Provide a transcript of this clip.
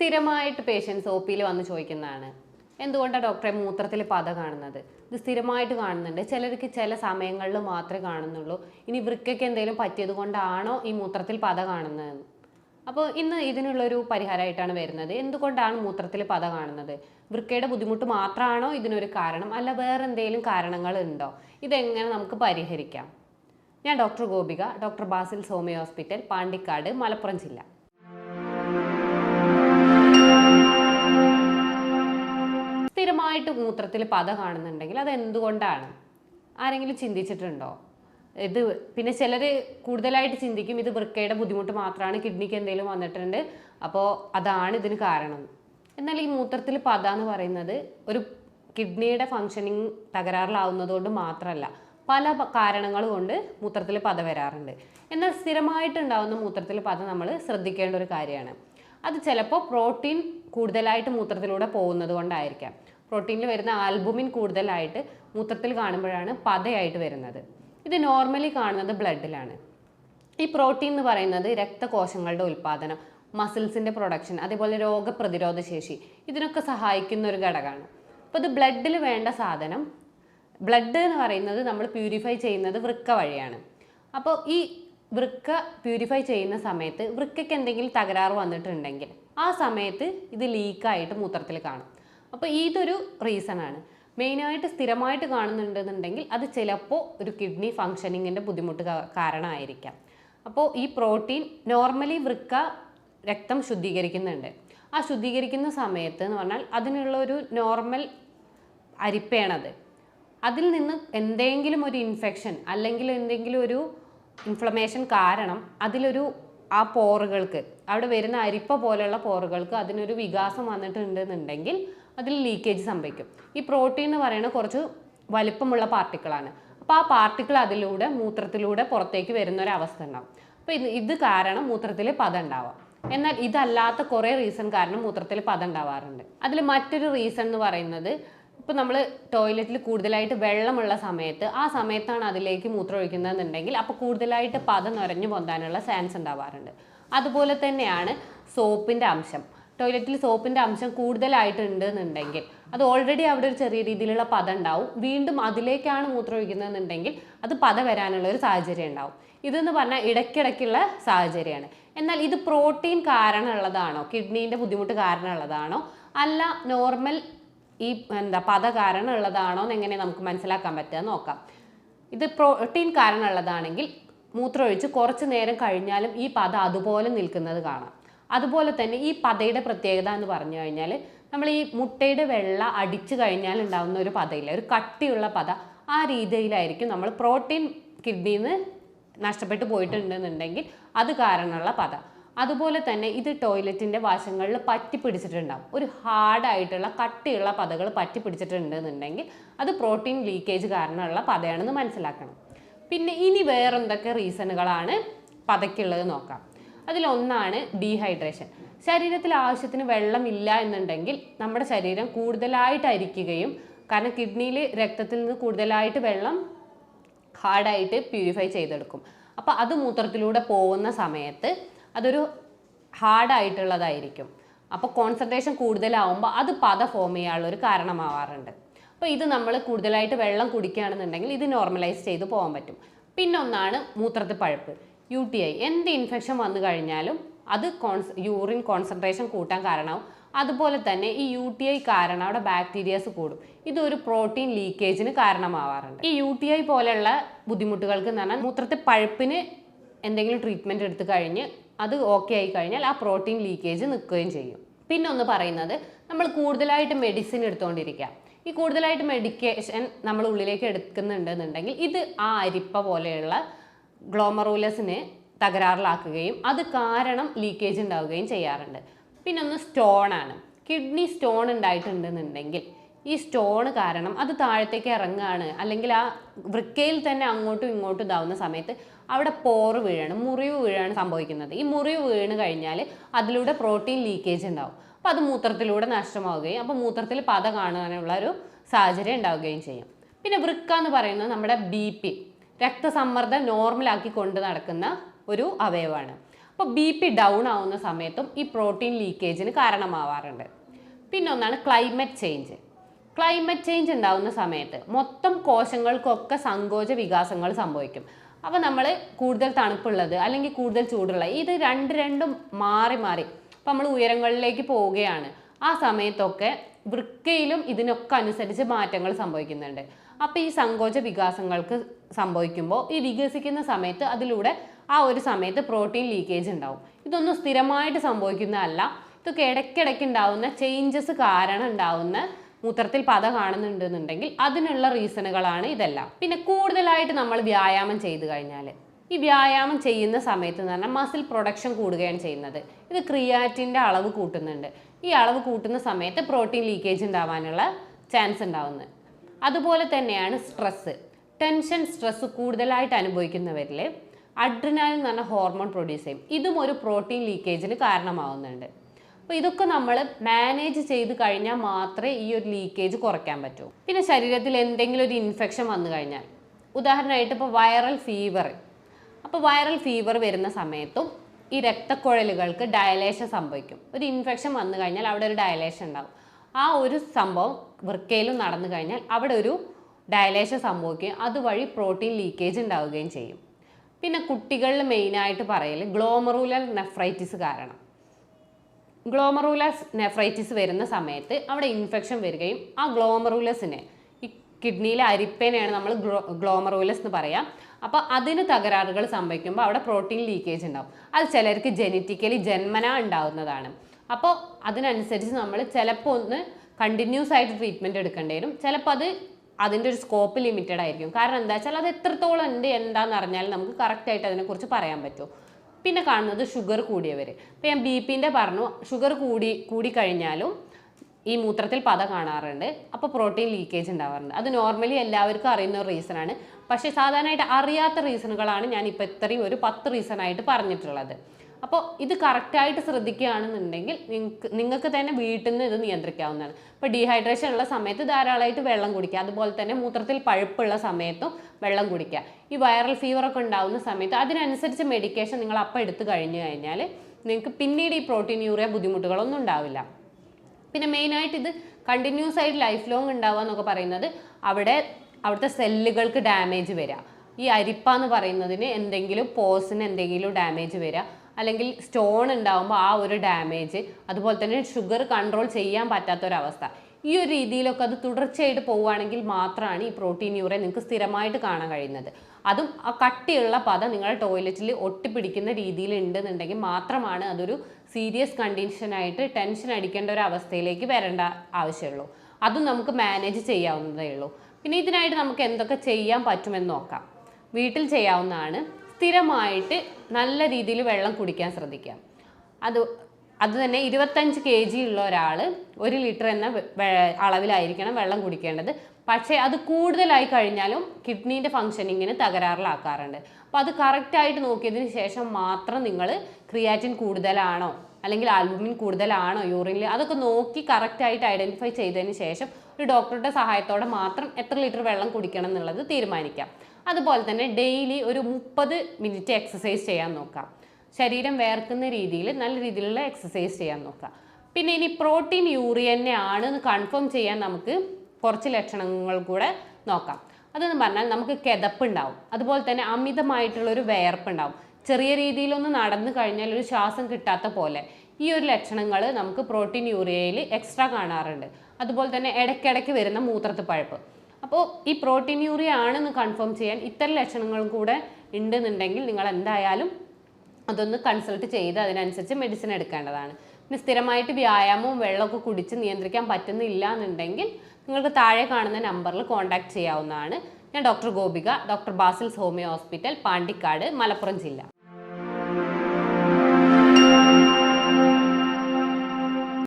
സ്ഥിരമായിട്ട് patients O പിയിൽ വന്ന് ചോദിക്കുന്നതാണ്. എന്തുകൊണ്ടാണ് ഡോക്ടറെ മൂത്രത്തിൽ പത കാണുന്നത്? ഇത് സ്ഥിരമായിട്ട് കാണുന്നുണ്ട്. ചിലർക്ക് ചില സമയങ്ങളിൽ മാത്രമേ കാണുന്നുള്ളൂ. ഇനി വൃക്കയ്ക്ക് എന്തെങ്കിലും പറ്റിയത് കൊണ്ടാണോ ഈ മൂത്രത്തിൽ പത കാണുന്നത് അപ്പോൾ ഇന്ന് ഇതിനുള്ളൊരു പരിഹാരമായിട്ടാണ് വരുന്നത്. എന്തുകൊണ്ടാണ് മൂത്രത്തിൽ പത കാണുന്നത്? വൃക്കയുടെ ബുദ്ധിമുട്ട് മാത്രമാണോ ഇതിനൊരു കാരണം? അല്ല വേറെ എന്തെങ്കിലും കാരണങ്ങൾ ഉണ്ടോ? ഇതെങ്ങനെ നമുക്ക് പരിഹരിക്കാം? ഞാൻ doctor Gopika doctor Basil homoeo hospital Pandikkad Malappuram ജില്ല. സ്ഥിരമായിട്ട് മൂത്രത്തിൽ പത കാണുന്നുണ്ടെങ്കിൽ അത് എന്തുകൊണ്ടാണ് ആരെങ്കിലും ചിന്തിച്ചിട്ടുണ്ടോ? ഇത് പിന്നെ ചിലർ കൂടുതലായിട്ട് ചിന്തിക്കും ഇത് വൃക്കയുടെ ബുദ്ധിമുട്ട് മാത്രമാണ് കിഡ്നിക്ക് എന്തെങ്കിലും വന്നിട്ടുണ്ട് അപ്പോൾ അതാണ് ഇതിന് കാരണം. എന്നാൽ ഈ മൂത്രത്തിൽ പത എന്ന് പറയുന്നത് ഒരു കിഡ്നിയുടെ ഫങ്ഷനിങ് തകരാറിലാവുന്നതുകൊണ്ട് മാത്രമല്ല പല കാരണങ്ങൾ കൊണ്ട് മൂത്രത്തിൽ പത വരാറുണ്ട്. എന്നാൽ സ്ഥിരമായിട്ടുണ്ടാവുന്ന മൂത്രത്തിൽ പത നമ്മൾ ശ്രദ്ധിക്കേണ്ട ഒരു കാര്യമാണ്. അത് ചിലപ്പോൾ പ്രോട്ടീൻ കൂടുതലായിട്ട് മൂത്രത്തിലൂടെ പോകുന്നത് കൊണ്ടായിരിക്കാം. പ്രോട്ടീനിൽ വരുന്ന ആൽബുമിൻ കൂടുതലായിട്ട് മൂത്രത്തിൽ കാണുമ്പോഴാണ് പതയായിട്ട് വരുന്നത്. ഇത് നോർമലി കാണുന്നത് ബ്ലഡിലാണ് ഈ പ്രോട്ടീൻ എന്ന് പറയുന്നത് രക്തകോശങ്ങളുടെ ഉൽപ്പാദനം മസിൽസിന്റെ പ്രൊഡക്ഷൻ അതേപോലെ രോഗപ്രതിരോധ ശേഷി ഇതിനൊക്കെ സഹായിക്കുന്ന ഒരു ഘടകമാണ്. അപ്പോൾ ഇത് ബ്ലഡിൽ വേണ്ട സാധനം ബ്ലഡ് എന്ന് പറയുന്നത് നമ്മൾ പ്യൂരിഫൈ ചെയ്യുന്നത് വൃക്ക വഴിയാണ്. അപ്പോൾ ഈ വൃക്ക പ്യൂരിഫൈ ചെയ്യുന്ന സമയത്ത് വൃക്കയ്ക്ക് എന്തെങ്കിലും തകരാറ് വന്നിട്ടുണ്ടെങ്കിൽ ആ സമയത്ത് ഇത് ലീക്കായിട്ട് മൂത്രത്തിൽ കാണും. അപ്പോൾ ഇതൊരു റീസണാണ് മെയിനായിട്ട് സ്ഥിരമായിട്ട് കാണുന്നുണ്ടെന്നുണ്ടെങ്കിൽ അത് ചിലപ്പോൾ ഒരു കിഡ്നി ഫങ്ഷനിങ്ങിന്റെ ബുദ്ധിമുട്ട് കാരണമായിരിക്കാം. അപ്പോൾ ഈ പ്രോട്ടീൻ നോർമലി വൃക്ക രക്തം ശുദ്ധീകരിക്കുന്നുണ്ട്. ആ ശുദ്ധീകരിക്കുന്ന സമയത്ത് എന്ന് പറഞ്ഞാൽ അതിനുള്ള ഒരു നോർമൽ അരിപ്പയാണത് അതിൽ നിന്ന് എന്തെങ്കിലും ഒരു ഇൻഫെക്ഷൻ അല്ലെങ്കിൽ എന്തെങ്കിലും ഒരു ഇൻഫ്ലമേഷൻ കാരണം അതിലൊരു ആ പോറുകൾക്ക് അവിടെ വരുന്ന അരിപ്പ പോലെയുള്ള പോറുകൾക്ക് അതിനൊരു വികാസം വന്നിട്ടുണ്ടെന്നുണ്ടെങ്കിൽ അതിൽ ലീക്കേജ് സംഭവിക്കും. ഈ പ്രോട്ടീൻ എന്ന് പറയുന്നത് കുറച്ച് വലിപ്പമുള്ള പാർട്ടിക്കിളാണ് അപ്പോൾ ആ പാർട്ടിക്കിൾ അതിലൂടെ മൂത്രത്തിലൂടെ പുറത്തേക്ക് വരുന്ന ഒരു അവസ്ഥ ഉണ്ടാവും. അപ്പോൾ ഇത് ഇത് കാരണം മൂത്രത്തിൽ പത ഉണ്ടാവാം. എന്നാൽ ഇതല്ലാത്ത കുറേ റീസൺ കാരണം മൂത്രത്തിൽ പത ഉണ്ടാവാറുണ്ട്. അതിൽ മറ്റൊരു റീസൺ എന്ന് പറയുന്നത് ഇപ്പോൾ നമ്മൾ ടോയ്ലറ്റിൽ കൂടുതലായിട്ട് വെള്ളമുള്ള സമയത്ത് ആ സമയത്താണ് അതിലേക്ക് മൂത്രം ഒഴിക്കുന്നതെന്നുണ്ടെങ്കിൽ അപ്പോൾ കൂടുതലായിട്ട് പത നിറഞ്ഞു പൊന്താനുള്ള ചാൻസ് ഉണ്ടാവാറുണ്ട്. അതുപോലെ തന്നെയാണ് സോപ്പിന്റെ അംശം. ടോയ്ലറ്റിൽ സോപ്പിന്റെ അംശം കൂടുതലായിട്ടുണ്ട് എന്നുണ്ടെങ്കിൽ അത് ഓൾറെഡി അവിടെ ഒരു ചെറിയ രീതിയിലുള്ള പത ഉണ്ടാവും. വീണ്ടും അതിലേക്കാണ് മൂത്രം ഒഴിക്കുന്നതെന്നുണ്ടെങ്കിൽ അത് പത വരാനുള്ള ഒരു സാഹചര്യം ഉണ്ടാവും. ഇതെന്ന് പറഞ്ഞാൽ ഇടയ്ക്കിടയ്ക്കുള്ള സാഹചര്യമാണ്. എന്നാൽ ഇത് പ്രോട്ടീൻ കാരണമുള്ളതാണോ? കിഡ്നീന്റെ ബുദ്ധിമുട്ട് കാരണമുള്ളതാണോ? അല്ല നോർമൽ ഈ എന്താ പത കാരണമുള്ളതാണോ എന്ന് എങ്ങനെ നമുക്ക് മനസ്സിലാക്കാൻ പറ്റുക നോക്കാം. ഇത് പ്രോട്ടീൻ കാരണമുള്ളതാണെങ്കിൽ മൂത്രമൊഴിച്ച് കുറച്ച് നേരം കഴിഞ്ഞാലും ഈ പത അതുപോലെ നിൽക്കുന്നത് കാണാം. അതുപോലെ തന്നെ ഈ പതയുടെ പ്രത്യേകത എന്ന് പറഞ്ഞു കഴിഞ്ഞാൽ നമ്മൾ ഈ മുട്ടയുടെ വെള്ള അടിച്ചു കഴിഞ്ഞാൽ ഉണ്ടാകുന്ന ഒരു പതയില്ല? ഒരു കട്ടിയുള്ള പത. ആ രീതിയിലായിരിക്കും നമ്മൾ പ്രോട്ടീൻ കിഡ്നിയിൽ നിന്ന് നഷ്ടപ്പെട്ടു പോയിട്ടുണ്ടെന്നുണ്ടെങ്കിൽ അത് കാരണമുള്ള പത. അതുപോലെ തന്നെ ഇത് ടോയ്ലറ്റിന്റെ വശങ്ങളിൽ പറ്റി പിടിച്ചിട്ടുണ്ടാകും ഒരു ഹാർഡായിട്ടുള്ള കട്ടിയുള്ള പതകൾ പറ്റി പിടിച്ചിട്ടുണ്ടെന്നുണ്ടെങ്കിൽ അത് പ്രോട്ടീൻ ലീക്കേജ് കാരണമുള്ള പതയാണെന്ന് മനസ്സിലാക്കണം. പിന്നെ ഇനി വേറെന്തൊക്കെ റീസണുകളാണ് പതയ്ക്കുള്ളത് നോക്കാം. അതിലൊന്നാണ് ഡീഹൈഡ്രേഷൻ. ശരീരത്തിൽ ആവശ്യത്തിന് വെള്ളമില്ല എന്നുണ്ടെങ്കിൽ നമ്മുടെ ശരീരം കൂടുതലായിട്ട് അരിക്കുകയും കാരണം കിഡ്നിയിൽ രക്തത്തിൽ നിന്ന് കൂടുതലായിട്ട് വെള്ളം ഹാർഡായിട്ട് പ്യൂരിഫൈ ചെയ്തെടുക്കും. അപ്പോൾ അത് മൂത്രത്തിലൂടെ പോകുന്ന സമയത്ത് അതൊരു ഹാർഡായിട്ടുള്ളതായിരിക്കും. അപ്പോൾ കോൺസെൻട്രേഷൻ കൂടുതലാവുമ്പോൾ അത് പത ഫോം ചെയ്യാനുള്ളൊരു കാരണമാവാറുണ്ട്. അപ്പോൾ ഇത് നമ്മൾ കൂടുതലായിട്ട് വെള്ളം കുടിക്കുകയാണെന്നുണ്ടെങ്കിൽ ഇത് നോർമലൈസ് ചെയ്ത് പോകാൻ പറ്റും. പിന്നൊന്നാണ് മൂത്രത്തിൽ പഴുപ്പ്. യു ടി ഐ എന്ത് ഇൻഫെക്ഷൻ വന്നു കഴിഞ്ഞാലും അത് കോൺസ് യൂറിൻ കോൺസെൻട്രേഷൻ കൂട്ടാൻ കാരണമാവും. അതുപോലെ തന്നെ ഈ യു ടി ഐ കാരണം അവിടെ ബാക്ടീരിയസ് കൂടും. ഇതൊരു പ്രോട്ടീൻ ലീക്കേജിന് കാരണമാവാറുണ്ട്. ഈ യു ടി ഐ പോലെയുള്ള ബുദ്ധിമുട്ടുകൾക്ക് എന്ന് പറഞ്ഞാൽ മൂത്രത്തെ പഴുപ്പിന് എന്തെങ്കിലും ട്രീറ്റ്മെന്റ് എടുത്തു കഴിഞ്ഞ് അത് ഓക്കെ ആയി കഴിഞ്ഞാൽ ആ പ്രോട്ടീൻ ലീക്കേജ് നിൽക്കുകയും ചെയ്യും. പിന്നെ ഒന്ന് പറയുന്നത് നമ്മൾ കൂടുതലായിട്ട് മെഡിസിൻ എടുത്തുകൊണ്ടിരിക്കുക ഈ കൂടുതലായിട്ട് മെഡിക്കേഷൻ നമ്മൾ ഉള്ളിലേക്ക് എടുക്കുന്നുണ്ടെന്നുണ്ടെങ്കിൽ ഇത് ആ അരിപ്പ പോലെയുള്ള ഗ്ലോമറൂലസിനെ തകരാറിലാക്കുകയും അത് കാരണം ലീക്കേജ് ഉണ്ടാവുകയും ചെയ്യാറുണ്ട്. പിന്നെ ഒന്ന് സ്റ്റോൺ ആണ്. കിഡ്നി സ്റ്റോൺ ഉണ്ടായിട്ടുണ്ടെന്നുണ്ടെങ്കിൽ ഈ സ്റ്റോൺ കാരണം അത് താഴത്തേക്ക് ഇറങ്ങുകയാണ്. അല്ലെങ്കിൽ ആ വൃക്കയിൽ തന്നെ അങ്ങോട്ടും ഇങ്ങോട്ടും ഇതാവുന്ന സമയത്ത് അവിടെ പോറ് വീഴാണ് മുറിവ് വീഴാണ് സംഭവിക്കുന്നത്. ഈ മുറിവ് വീണ് കഴിഞ്ഞാൽ അതിലൂടെ പ്രോട്ടീൻ ലീക്കേജ് ഉണ്ടാവും. അപ്പോൾ അത് മൂത്രത്തിലൂടെ നഷ്ടമാവുകയും അപ്പോൾ മൂത്രത്തിൽ പത കാണാനുള്ള ഒരു സാഹചര്യം ഉണ്ടാവുകയും ചെയ്യും. പിന്നെ വൃക്ക എന്ന് പറയുന്നത് നമ്മുടെ ബി പി രക്തസമ്മർദ്ദം നോർമലാക്കി കൊണ്ട് നടക്കുന്ന ഒരു അവയവമാണ്. അപ്പോൾ ബി പി ഡൗൺ ആവുന്ന സമയത്തും ഈ പ്രോട്ടീൻ ലീക്കേജിന് കാരണമാവാറുണ്ട്. പിന്നെ ഒന്നാണ് ക്ലൈമറ്റ് ചേഞ്ച് ക്ലൈമറ്റ് ചേഞ്ച് ഉണ്ടാവുന്ന സമയത്ത് മൊത്തം കോശങ്ങൾക്കൊക്കെ സങ്കോച വികാസങ്ങൾ സംഭവിക്കും. അപ്പോൾ നമ്മൾ കൂടുതൽ തണുപ്പുള്ളത് അല്ലെങ്കിൽ കൂടുതൽ ചൂടുള്ളത് ഇത് രണ്ട് രണ്ടും മാറി മാറി അപ്പോൾ നമ്മൾ ഉയരങ്ങളിലേക്ക് പോവുകയാണ്. ആ സമയത്തൊക്കെ വൃക്കയിലും ഇതിനൊക്കെ അനുസരിച്ച് മാറ്റങ്ങൾ സംഭവിക്കുന്നുണ്ട്. അപ്പോൾ ഈ സങ്കോച വികാസങ്ങൾക്ക് സംഭവിക്കുമ്പോൾ ഈ വികസിക്കുന്ന സമയത്ത് അതിലൂടെ ആ ഒരു സമയത്ത് പ്രോട്ടീൻ ലീക്കേജ് ഉണ്ടാവും. ഇതൊന്നും സ്ഥിരമായിട്ട് സംഭവിക്കുന്നതല്ല. ഇതൊക്കെ ഇടയ്ക്കിടയ്ക്ക് ഉണ്ടാവുന്ന ചേഞ്ചസ് കാരണം ഉണ്ടാവുന്ന മൂത്രത്തിൽ പത കാണുന്നുണ്ടെന്നുണ്ടെങ്കിൽ അതിനുള്ള റീസണുകളാണ് ഇതെല്ലാം. പിന്നെ കൂടുതലായിട്ട് നമ്മൾ വ്യായാമം ചെയ്തു കഴിഞ്ഞാൽ ഈ വ്യായാമം ചെയ്യുന്ന സമയത്ത് എന്ന് പറഞ്ഞാൽ മസിൽ പ്രൊഡക്ഷൻ കൂടുകയാണ് ചെയ്യുന്നത്. ഇത് ക്രിയാറ്റിന്റെ അളവ് കൂട്ടുന്നുണ്ട്. ഈ അളവ് കൂട്ടുന്ന സമയത്ത് പ്രോട്ടീൻ ലീക്കേജ് ഉണ്ടാവാനുള്ള ചാൻസ് ഉണ്ടാവുന്നത് അതുപോലെ തന്നെയാണ് സ്ട്രെസ്സ് ടെൻഷൻ സ്ട്രെസ് കൂടുതലായിട്ട് അനുഭവിക്കുന്നവരിൽ അഡ്രിനാലിൻ എന്ന് പറഞ്ഞ ഹോർമോൺ പ്രൊഡ്യൂസ് ചെയ്യും. ഇതും ഒരു പ്രോട്ടീൻ ലീക്കേജിന് കാരണമാവുന്നുണ്ട്. അപ്പോൾ ഇതൊക്കെ നമ്മൾ മാനേജ് ചെയ്ത് കഴിഞ്ഞാൽ മാത്രമേ ഈ ഒരു ലീക്കേജ് കുറയ്ക്കാൻ പറ്റൂ. പിന്നെ ശരീരത്തിൽ എന്തെങ്കിലും ഒരു ഇൻഫെക്ഷൻ വന്നു കഴിഞ്ഞാൽ ഉദാഹരണമായിട്ട് ഇപ്പോൾ വൈറൽ ഫീവർ അപ്പോൾ വൈറൽ ഫീവർ വരുന്ന സമയത്തും ഈ രക്തക്കുഴലുകൾക്ക് ഡയലേഷൻ സംഭവിക്കും. ഒരു ഇൻഫെക്ഷൻ വന്നു കഴിഞ്ഞാൽ അവിടെ ഒരു ഡയലേഷൻ ഉണ്ടാവും. ആ ഒരു സംഭവം വൃക്കയിലും നടന്നു കഴിഞ്ഞാൽ അവിടെ ഒരു ഡയലേഷൻ സംഭവിക്കുകയും അതുവഴി പ്രോട്ടീൻ ലീക്കേജ് ഉണ്ടാവുകയും ചെയ്യും. പിന്നെ കുട്ടികളിൽ മെയിനായിട്ട് പറയൽ ഗ്ലോമറൂലർ നെഫ്രൈറ്റിസ് കാരണം. ഗ്ലോമറൂലസ് നെഫ്രൈറ്റിസ് വരുന്ന സമയത്ത് അവിടെ ഇൻഫെക്ഷൻ വരികയും ആ ഗ്ലോമറൂലസിനെ ഈ കിഡ്നിയിലെ അരിപ്പേനെയാണ് നമ്മൾ ഗ്ലോ ഗ്ലോമറൂലസ് എന്ന് പറയാം. അപ്പോൾ അതിന് തകരാറുകൾ സംഭവിക്കുമ്പോൾ അവിടെ പ്രോട്ടീൻ ലീക്കേജ് ഉണ്ടാവും. അത് ചിലർക്ക് ജനറ്റിക്കലി ജന്മന ഉണ്ടാവുന്നതാണ്. അപ്പോൾ അതിനനുസരിച്ച് നമ്മൾ ചിലപ്പോൾ ഒന്ന് കണ്ടിന്യൂസ് ആയിട്ട് ട്രീറ്റ്മെന്റ് എടുക്കേണ്ടി വരും. ചിലപ്പോൾ അത് അതിന്റെ ഒരു സ്കോപ്പ് ലിമിറ്റഡ് ആയിരിക്കും. കാരണം എന്താ വെച്ചാൽ അത് എത്രത്തോളം ഉണ്ട് എന്താണെന്ന് അറിഞ്ഞാൽ നമുക്ക് കറക്റ്റായിട്ട് അതിനെക്കുറിച്ച് പറയാൻ പറ്റുമോ പിന്നെ കാണുന്നത് ഷുഗർ കൂടിയവർ ഇപ്പം ഞാൻ ബി പിന്റെ പറഞ്ഞു ഷുഗർ കൂടി കൂടിക്കഴിഞ്ഞാലും ഈ മൂത്രത്തിൽ പത കാണാറുണ്ട്. അപ്പോൾ പ്രോട്ടീൻ ലീക്കേജ് ഉണ്ടാവാറുണ്ട്. അത് നോർമലി എല്ലാവർക്കും അറിയുന്ന ഒരു റീസണാണ് പക്ഷേ സാധാരണയായിട്ട് അറിയാത്ത റീസണുകളാണ് ഞാൻ ഇപ്പോൾ ഇത്രയും ഒരു പത്ത് റീസണായിട്ട് പറഞ്ഞിട്ടുള്ളത്. അപ്പോൾ ഇത് കറക്റ്റായിട്ട് ശ്രദ്ധിക്കുകയാണെന്നുണ്ടെങ്കിൽ നിങ്ങൾക്ക് നിങ്ങൾക്ക് തന്നെ വീട്ടിൽ നിന്ന് ഇത് നിയന്ത്രിക്കാവുന്നതാണ്. ഇപ്പോൾ ഡീഹൈഡ്രേഷൻ ഉള്ള സമയത്ത് ധാരാളമായിട്ട് വെള്ളം കുടിക്കുക. അതുപോലെ തന്നെ മൂത്രത്തിൽ പഴുപ്പുള്ള സമയത്തും വെള്ളം കുടിക്കുക. ഈ വൈറൽ ഫീവറൊക്കെ ഉണ്ടാകുന്ന സമയത്ത് അതിനനുസരിച്ച് മെഡിക്കേഷൻ നിങ്ങൾ അപ്പം എടുത്തു കഴിഞ്ഞു കഴിഞ്ഞാൽ നിങ്ങൾക്ക് പിന്നീട് ഈ പ്രോട്ടീൻ യൂറിയ ബുദ്ധിമുട്ടുകളൊന്നും ഉണ്ടാവില്ല. പിന്നെ മെയിനായിട്ട് ഇത് കണ്ടിന്യൂസ് ആയിട്ട് ലൈഫ് ലോങ് ഉണ്ടാവുക എന്നൊക്കെ പറയുന്നത് അവിടെ അവിടുത്തെ സെല്ലുകൾക്ക് ഡാമേജ് വരിക. ഈ അരിപ്പ എന്ന് പറയുന്നതിന് എന്തെങ്കിലും പോസിന് എന്തെങ്കിലും ഡാമേജ് വരിക. അല്ലെങ്കിൽ സ്റ്റോൺ ഉണ്ടാകുമ്പോൾ ആ ഒരു ഡാമേജ് അതുപോലെ തന്നെ ഷുഗർ കൺട്രോൾ ചെയ്യാൻ പറ്റാത്തൊരവസ്ഥ. ഈ ഒരു രീതിയിലൊക്കെ അത് തുടർച്ചയായിട്ട് പോവുകയാണെങ്കിൽ മാത്രമാണ് ഈ പ്രോട്ടീൻ യൂറിയ നിങ്ങൾക്ക് സ്ഥിരമായിട്ട് കാണാൻ കഴിയുന്നത്. അതും ആ കട്ടിയുള്ള പദം നിങ്ങളുടെ ടോയ്ലറ്റിൽ ഒട്ടിപ്പിടിക്കുന്ന രീതിയിൽ ഉണ്ടെന്നുണ്ടെങ്കിൽ മാത്രമാണ് അതൊരു സീരിയസ് കണ്ടീഷനായിട്ട് ടെൻഷൻ അടിക്കേണ്ട ഒരു അവസ്ഥയിലേക്ക് വരേണ്ട ആവശ്യമുള്ളൂ. അതും നമുക്ക് മാനേജ് ചെയ്യാവുന്നതേ ഉള്ളൂ. പിന്നെ ഇതിനായിട്ട് നമുക്ക് എന്തൊക്കെ ചെയ്യാൻ പറ്റുമെന്ന് നോക്കാം. വീട്ടിൽ ചെയ്യാവുന്നതാണ്. സ്ഥിരമായിട്ട് നല്ല രീതിയിൽ വെള്ളം കുടിക്കാൻ ശ്രദ്ധിക്കാം. അത് അതുതന്നെ ഇരുപത്തഞ്ച് കെ ജി ഉള്ള ഒരാൾ ഒരു ലിറ്റർ എന്ന അളവിലായിരിക്കണം വെള്ളം കുടിക്കേണ്ടത്. പക്ഷേ അത് കൂടുതലായി കഴിഞ്ഞാലും കിഡ്നീന്റെ ഫങ്ഷനിങ്ങിന് തകരാറിലാക്കാറുണ്ട്. അപ്പോൾ അത് കറക്റ്റായിട്ട് നോക്കിയതിന് ശേഷം മാത്രം നിങ്ങൾ ക്രിയാറ്റിൻ കൂടുതലാണോ അല്ലെങ്കിൽ ആൽബുമിൻ കൂടുതലാണോ യൂറിനിൽ അതൊക്കെ നോക്കി കറക്റ്റായിട്ട് ഐഡന്റിഫൈ ചെയ്തതിന് ശേഷം ഒരു ഡോക്ടറുടെ സഹായത്തോടെ മാത്രം എത്ര ലിറ്റർ വെള്ളം കുടിക്കണം എന്നുള്ളത് തീരുമാനിക്കാം. അതുപോലെ തന്നെ ഡെയിലി ഒരു മുപ്പത് മിനിറ്റ് എക്സസൈസ് ചെയ്യാൻ നോക്കാം. ശരീരം വേർക്കുന്ന രീതിയിൽ നല്ല രീതിയിലുള്ള എക്സസൈസ് ചെയ്യാൻ നോക്കാം. പിന്നെ ഇനി പ്രോട്ടീൻ യൂറിയന്നെ ആണ് എന്ന് കൺഫേം ചെയ്യാൻ നമുക്ക് കുറച്ച് ലക്ഷണങ്ങൾ കൂടെ നോക്കാം. അതെന്ന് പറഞ്ഞാൽ നമുക്ക് കിതപ്പുണ്ടാവും അതുപോലെ തന്നെ അമിതമായിട്ടുള്ളൊരു വിയർപ്പുണ്ടാവും ചെറിയ രീതിയിലൊന്ന് നടന്നു കഴിഞ്ഞാൽ ഒരു ശ്വാസം കിട്ടാത്ത പോലെ ഈ ഒരു ലക്ഷണങ്ങൾ നമുക്ക് പ്രോട്ടീൻ യൂറിയയിൽ എക്സ്ട്രാ കാണാറുണ്ട്. അതുപോലെ തന്നെ ഇടയ്ക്കിടയ്ക്ക് വരുന്ന മൂത്രത്ത് പഴുപ്പ് അപ്പോൾ ഈ പ്രോട്ടീൻ യൂറിയ ആണെന്ന് കൺഫേം ചെയ്യാൻ ഇത്തരം ലക്ഷണങ്ങളും കൂടെ ഉണ്ടെന്നുണ്ടെങ്കിൽ നിങ്ങൾ എന്തായാലും അതൊന്ന് കൺസൾട്ട് ചെയ്ത് അതിനനുസരിച്ച് മെഡിസിൻ എടുക്കേണ്ടതാണ്. പിന്നെ സ്ഥിരമായിട്ട് വ്യായാമവും വെള്ളമൊക്കെ കുടിച്ച് നിയന്ത്രിക്കാൻ പറ്റുന്നില്ല എന്നുണ്ടെങ്കിൽ നിങ്ങൾക്ക് താഴെ കാണുന്ന നമ്പറിൽ കോൺടാക്ട് ചെയ്യാവുന്നതാണ്. ഞാൻ doctor Gopika doctor Basil's homoeo hospital Pandikkad Malappuram ജില്ല.